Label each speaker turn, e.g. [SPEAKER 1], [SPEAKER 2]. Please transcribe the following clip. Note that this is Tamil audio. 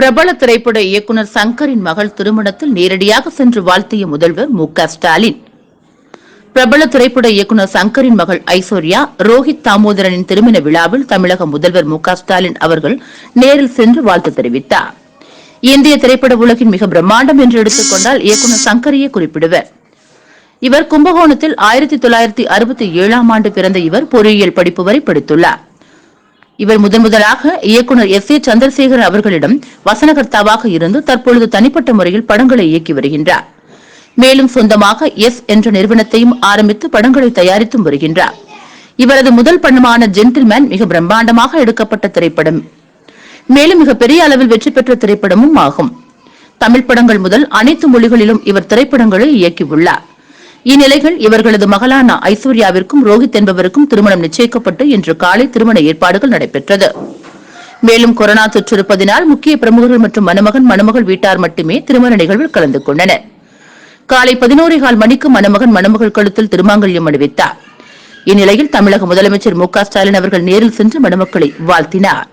[SPEAKER 1] பிரபல திரைப்பட இயக்குனர் சங்கரின் மகள் திருமணத்தில் நேரடியாக சென்று வாழ்த்திய முதல்வர் மு ஸ்டாலின். பிரபல திரைப்பட இயக்குனர் சங்கரின் மகள் ஐஸ்வர்யா ரோஹித் தாமோதரனின் திருமண விழாவில் தமிழக முதல்வர் மு ஸ்டாலின் அவர்கள் நேரில் சென்று வாழ்த்து தெரிவித்தார். இந்திய திரைப்பட உலகின் மிக பிரம்மாண்டம் என்று எடுத்துக்கொண்டால் இயக்குநர் இயக்குனர் சங்கரையே குறிப்பிடுவர். இவர் கும்பகோணத்தில் ஆயிரத்தி தொள்ளாயிரத்தி அறுபத்தி ஏழாம் ஆண்டு பிறந்த இவர் பொறியியல் படிப்பு வரை படித்துள்ளார். இவர் முதன் முதலாக இயக்குனர் எஸ் ஏ சந்திரசேகர் அவர்களிடம் வசனகர்த்தாவாக இருந்து தற்பொழுது தனிப்பட்ட முறையில் படங்களை இயக்கி வருகின்றார். மேலும் சொந்தமாக எஸ் என்ற நிறுவனத்தையும் ஆரம்பித்து படங்களை தயாரித்தும் வருகின்றார். இவரது முதல் படமான ஜென்டில்மேன் மிக பிரம்மாண்டமாக எடுக்கப்பட்ட திரைப்படம். மேலும் மிக பெரிய அளவில் வெற்றி பெற்ற திரைப்படமும் ஆகும். தமிழ் படங்கள் முதல் அனைத்து மொழிகளிலும் இவர் திரைப்படங்களை இயக்கியுள்ளார். இந்நிலையில் இவர்களது மகளான ஐஸ்வர்யாவிற்கும் ரோஹித் என்பவருக்கும் திருமணம் நிச்சயிக்கப்பட்டு இன்று காலை திருமண ஏற்பாடுகள் நடைபெற்றது. மேலும் கொரோனா தொற்று இருப்பதினால் முக்கிய பிரமுகர்கள் மற்றும் மணமகன் மணமகள் வீட்டார் மட்டுமே திருமண நிகழ்வில் கலந்து கொண்டனர். காலை பதினோரே கால் மணிக்கு மணமகன் மணமகள் கழுத்தில் திருமாங்கல்யம் அணிவித்தார். இந்நிலையில் தமிழக முதலமைச்சர் மு க ஸ்டாலின் அவர்கள் நேரில் சென்று மணமக்களை வாழ்த்தினார்.